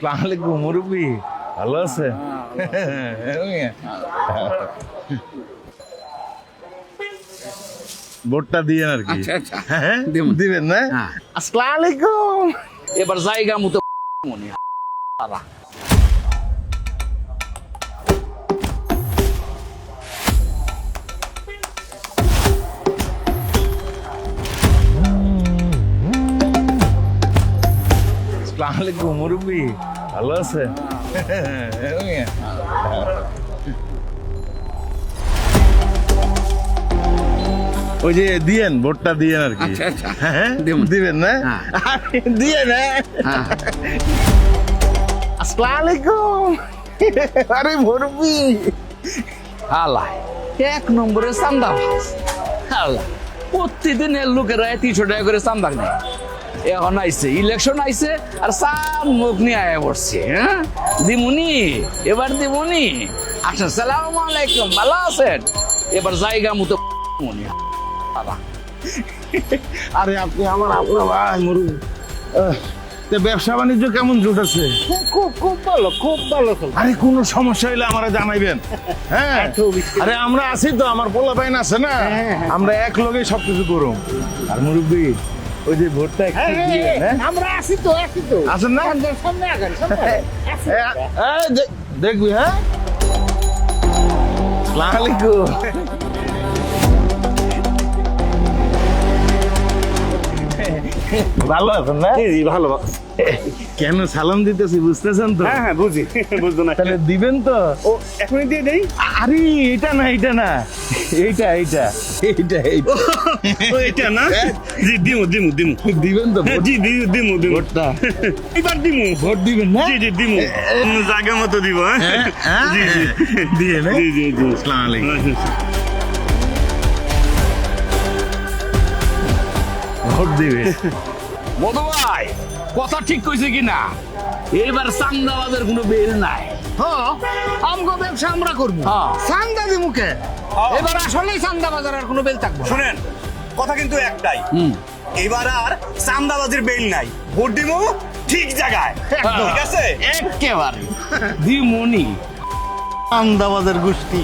সালাম আলাইকুম মুরব্বী ভালো আছে ভোটটা দিয়ে আর কি আচ্ছা, আচ্ছা। হ্যাঁ দিবো। দিবেন না হ্যাঁ। আসসালামু আলাইকুম এবার জায়গা মতো মনে আসসালামু আলাইকুম মুরব্বী ভালো আছে ওই যে দিয়েন ভোটটা দিয়েন আর কি আচ্ছা, আচ্ছা। হ্যাঁ দিবো। দিবেন না হ্যাঁ। দিয়ে না হ্যাঁ আসসালামু আলাইকুম আরে মুরব্বী হালাই এক নম্বরে চান্দা হালা প্রতিদিন এর লোকেরা তিনশো টাকা করে চান্দা নেয় এখন আইছে ইলেকশন আইছে আর সাম মুখ নিয়ে আয়া পড়ছে হ্যাঁ? দিমুনি এবার দিমুনি। আচ্ছা সালাম আলাইকুম ভালো আছেন? এবার জায়গা মতো মনে আরে আপনি আমার আপনার ভাই তা ব্যবসা বাণিজ্য কেমন জুটেছে খুব খুব ভালো খুব ভালো আরে কোনো সমস্যা হইলে আমারা জানাইবেন। হ্যাঁ? আরে আমরা আছি তো আমার পোলা বাইন আছে না? হ্যাঁ, হ্যাঁ। আমরা এক লগে সবকিছু করুম। আর মুরব্বী ওই যে ভোটটা হ্যাঁ, দিবেন, হ্যাঁ? আমরা আছি তো আসি তো। আসেন না? সামনে, আগান দেখবি হ্যাঁ। সালাম আলাইকুম। ভালো আছেন না? জি, ভালো। কেন সালাম দিতেছি বুঝতেছেন তো? হ্যাঁ হ্যাঁ বুঝি বুঝতো না। তাহলে দিবেন তো? ও এখনই দিয়ে দেই? আরে এটা না এটা না। এইটা এইটা। এইটা এইটা। ও এটা না? জি দিমু দিমু দিমু। দিবেন তো হ্যাঁ, জি দি- দিমু দিমু। ভোটটা? এবার দিমু। ভোট দিবেন না? জি জি দিমু। অন্য জায়গা মতো দিব হ্যাঁ? হ্যাঁ? জি জি। দিয়ে জি জি জি। আসসালামু আলাইকুম। দিবে। মধু ভাই কথা ঠিক কইছে কিনা? এবার চান্দাবাদের কোনো বেল নাই। হ্যাঁ আমগো ব্যবসা আমরা করব। হ্যাঁ। দি মুখে। এবার আসলেই চান্দা বাজার আর কোনো বেল থাকব। শুনেন কথা কিন্তু একটাই। হুম। এবার আর চান্দাবাজির বেল নাই। ভোট দিব ঠিক জায়গায়। ঠিক আছে? একেবারে। দিমনি। আমদাবাদের গোষ্ঠী।